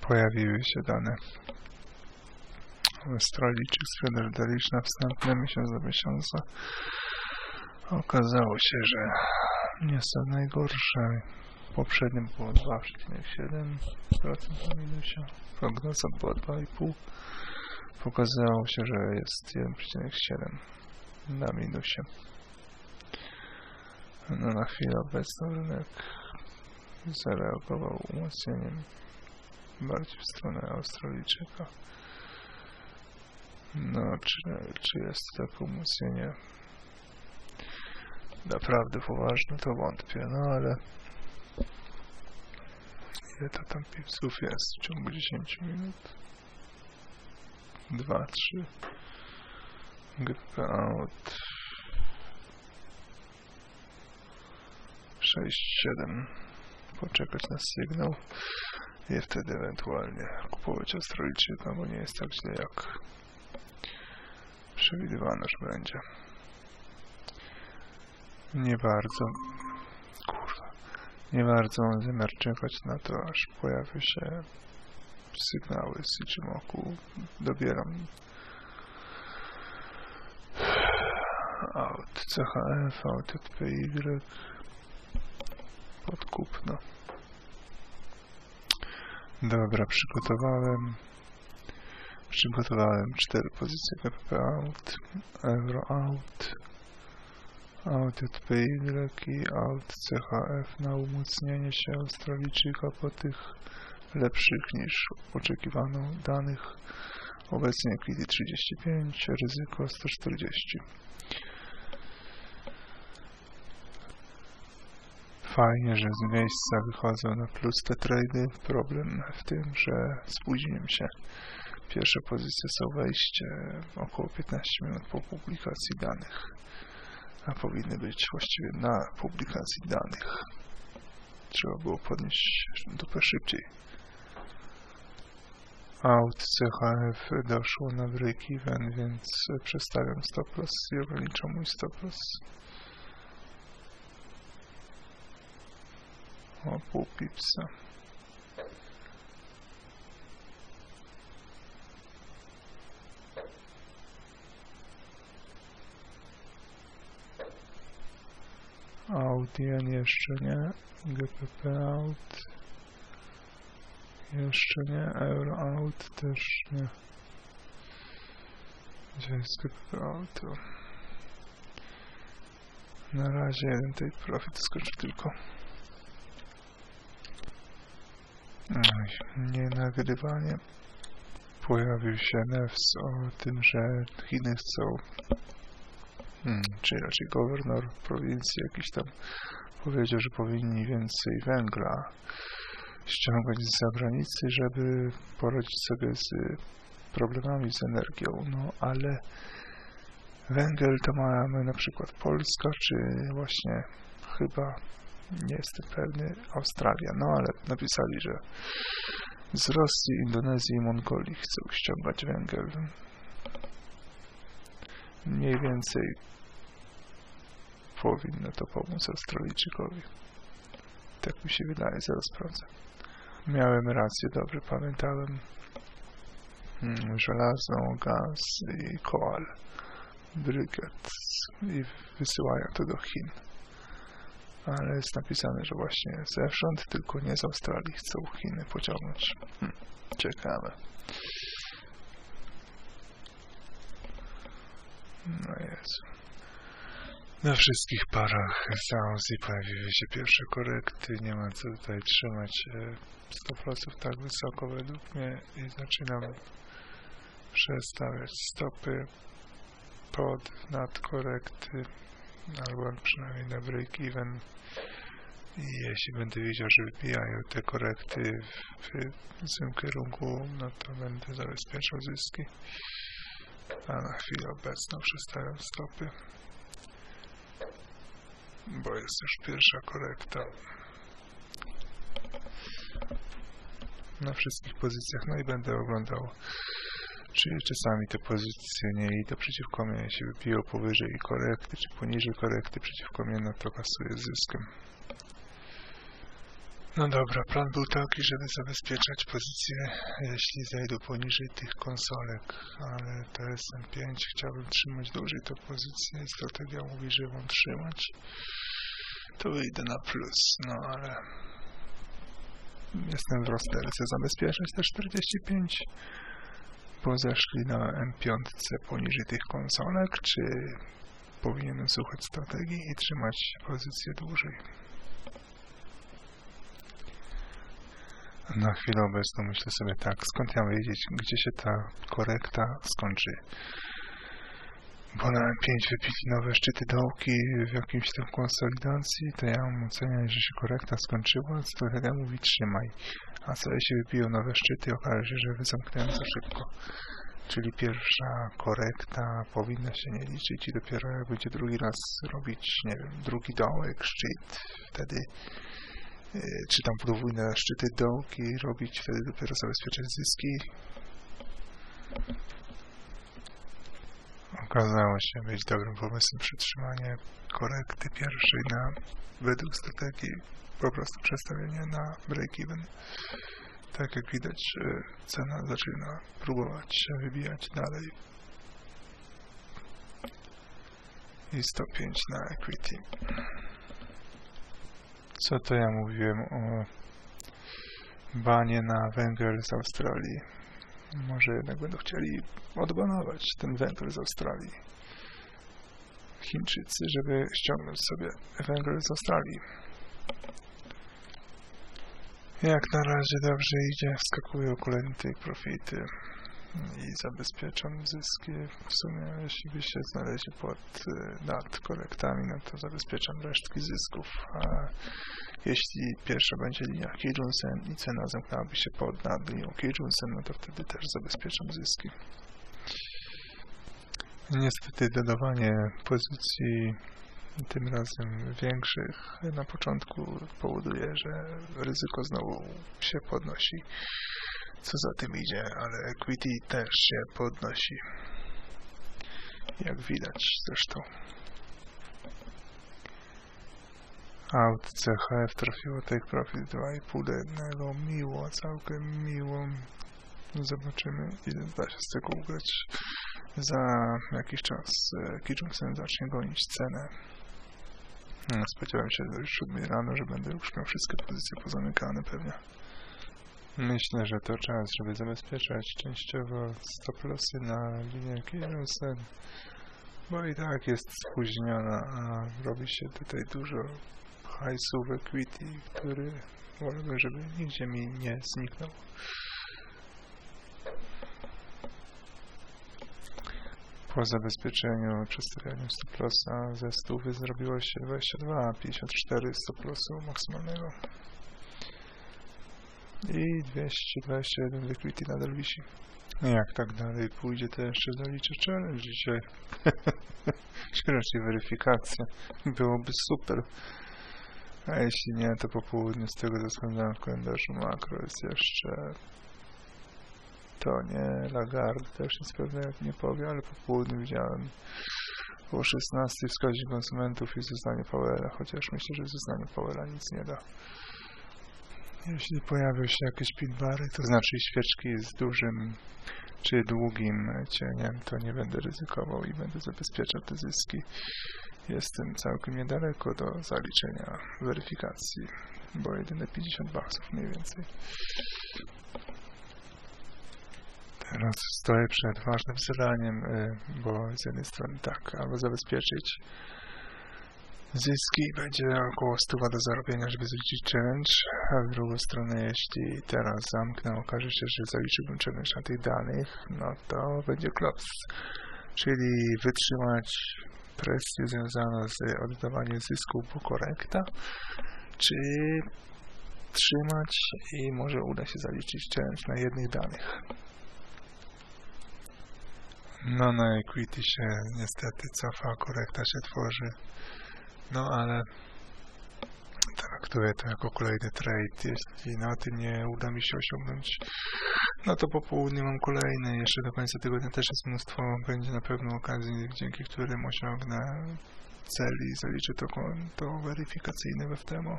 pojawiły się dane Australijczyk z Federdalisz na wstępne miesiąc do miesiąca. Okazało się, że nie są najgorsze. Poprzednio było 2,7% na minusie. Prognoza była 2,5%. Pokazało się, że jest 1,7% na minusie. No na chwilę obecną rynek zareagował umocnieniem bardziej w stronę Australijczyka. No, czy, czy jest takie umocnienie naprawdę poważne, to wątpię, no ale ile to tam pipsów jest w ciągu 10 minut? 2, 3 GP out 6, 7 poczekać na sygnał i wtedy ewentualnie kupować Australijczyka, bo nie jest tak źle jak przewidywano, że będzie. Nie bardzo, kurwa, nie bardzo mam zamiar czekać na to, aż pojawią się sygnały z Ichimoku. Dobieram out CHF, out JPY pod kupno. Dobra, przygotowałem przygotowałem cztery pozycje KPP out, euro out, out JPY i out CHF na umocnienie się Australijczyka po tych lepszych niż oczekiwano danych. Obecnie equity 35, ryzyko 140. Fajnie, że z miejsca wychodzą na plus te trady. Problem w tym, że spóźniłem się. Pierwsze pozycje są wejście około 15 minut po publikacji danych, a powinny być właściwie na publikacji danych. Trzeba było podnieść dupę szybciej. Out CHF doszło na break-even, więc przestawiam stop loss i ograniczam mój stop loss. O pół pipsa. Out jen jeszcze nie. GPP out. Jeszcze nie. Euro out też nie. Gdzie jest GPP out? Na razie jeden tej profit skoczy tylko. Nie nagrywanie. Pojawił się nefs o tym, że Chiny chcą hmm, czy raczej gowernor prowincji jakiś tam powiedział, że powinni więcej węgla ściągać z zagranicy, żeby poradzić sobie z problemami z energią. No ale węgiel to mamy na przykład Polska, czy właśnie chyba nie jestem pewny, Australia. No ale napisali, że z Rosji, Indonezji i Mongolii chcą ściągać węgiel. Mniej więcej powinno to pomóc Australijczykowi. Tak mi się wydaje, zaraz sprawdzę. Miałem rację, dobrze pamiętałem. Hmm, żelazo, gaz i koal. Brykiet. I wysyłają to do Chin. Ale jest napisane, że właśnie zewsząd, tylko nie z Australii chcą Chiny pociągnąć. Hmm, ciekawe. No Jezu. Na wszystkich parach z Ausji pojawiły się pierwsze korekty, nie ma co tutaj trzymać 100% tak wysoko według mnie i zaczynam przestawiać stopy pod nadkorekty albo przynajmniej na break-even i jeśli będę widział, że wybijają te korekty w, w złym kierunku, no to będę zabezpieczał zyski. A na chwilę obecną przestawiam stopy. Bo jest już pierwsza korekta. Na wszystkich pozycjach, no i będę oglądał czy czasami te pozycje nie idą przeciwko mnie, jeśli wybiją powyżej korekty, czy poniżej korekty przeciwko mnie, no to kasuję zyskiem. No dobra, plan był taki, żeby zabezpieczać pozycję, jeśli zejdą poniżej tych konsolek, ale to SM5 chciałbym trzymać dłużej tą pozycję, strategia mówi, że mam trzymać, to wyjdę na plus, no ale jestem w rozterce. Zabezpieczać te 45, bo zeszli na M5 poniżej tych konsolek, czy powinienem słuchać strategii i trzymać pozycję dłużej. Na chwilę obecną myślę sobie tak, skąd ja wiedzieć, gdzie się ta korekta skończy. Bo na M5 wypili nowe szczyty dołki w jakimś tam konsolidacji, to ja mam oceniać, że się korekta skończyła, ja mówi trzymaj. A co jeśli wypiją nowe szczyty i okaże się, że wy zamknąłem za szybko. Czyli pierwsza korekta powinna się nie liczyć i dopiero jak będzie drugi raz robić, nie wiem, drugi dołek, szczyt, wtedy yy, czy tam podwójne szczyty dołki robić, wtedy dopiero zabezpieczać zyski. Okazało się być dobrym pomysłem przytrzymanie korekty pierwszej na według strategii po prostu przestawienie na break-even. Tak jak widać, e, cena zaczyna próbować się wybijać dalej. I 105 na equity. Co to ja mówiłem o banie na węgiel z Australii? Może jednak będą chcieli odbanować ten węgiel z Australii. Chińczycy, żeby ściągnąć sobie węgiel z Australii. Jak na razie dobrze idzie, wskakują kolejne tej profity i zabezpieczam zyski. W sumie jeśli by się znaleźli pod y, nad korektami, no to zabezpieczam resztki zysków. A jeśli pierwsza będzie linia Kijunsen i cena zamknęłaby się pod nad linią Kijunsen, no to wtedy też zabezpieczam zyski. Niestety dodawanie pozycji tym razem większych na początku powoduje, że ryzyko znowu się podnosi. Co za tym idzie, ale equity też się podnosi. Jak widać zresztą. Out CHF trafiło take profit 2,5 do 1. Miło, całkiem miło. Zobaczymy ile da się z tego ugrać. Za jakiś czas Kijun-sen zacznie gonić cenę. No, spodziewałem się już 7 rano, że będę już miał wszystkie pozycje pozamykane pewnie. Myślę, że to czas, żeby zabezpieczać częściowo stop lossy na linię Kijunsen, bo i tak jest spóźniona, a robi się tutaj dużo hajsu w equity, który wolałbym, żeby nigdzie mi nie zniknął. Po zabezpieczeniu przestawianiu stop lossa ze 100 zrobiło się 22, 54 stop lossu maksymalnego. I 221 liquidity nadal wisi. Jak tak dalej pójdzie, to jeszcze zaliczę challenge dzisiaj. Śmiesznie weryfikacja. Byłoby super. A jeśli nie, to po południu z tego spędzałem w kalendarzu makro jest jeszcze to nie Lagarde też nic pewnie nie powie, ale po południu widziałem o 16 wskaźnik konsumentów i zeznanie Powella, chociaż myślę, że zeznanie Powella nic nie da. Jeśli pojawią się jakieś pitbary, to znaczy świeczki z dużym czy długim cieniem, to nie będę ryzykował i będę zabezpieczał te zyski. Jestem całkiem niedaleko do zaliczenia weryfikacji, bo jedyne 50 baksów mniej więcej. Teraz stoję przed ważnym zadaniem, y, bo z jednej strony tak, albo zabezpieczyć zyski będzie około 100 do zarobienia, żeby zliczyć challenge, a w drugą stronę, jeśli teraz zamknę, okaże się, że zaliczyłbym challenge na tych danych, no to będzie klops. Czyli wytrzymać presję związaną z oddawaniem zysku po korekta, czy trzymać i może uda się zaliczyć challenge na jednych danych. No na equity się niestety cofa, korekta się tworzy. No ale traktuję to jako kolejny trade. Jeśli na tym nie uda mi się osiągnąć, no to po południu mam kolejny. Jeszcze do końca tygodnia też jest mnóstwo. Będzie na pewno okazji, dzięki którym osiągnę cel i zaliczę to konto weryfikacyjne we FTMO.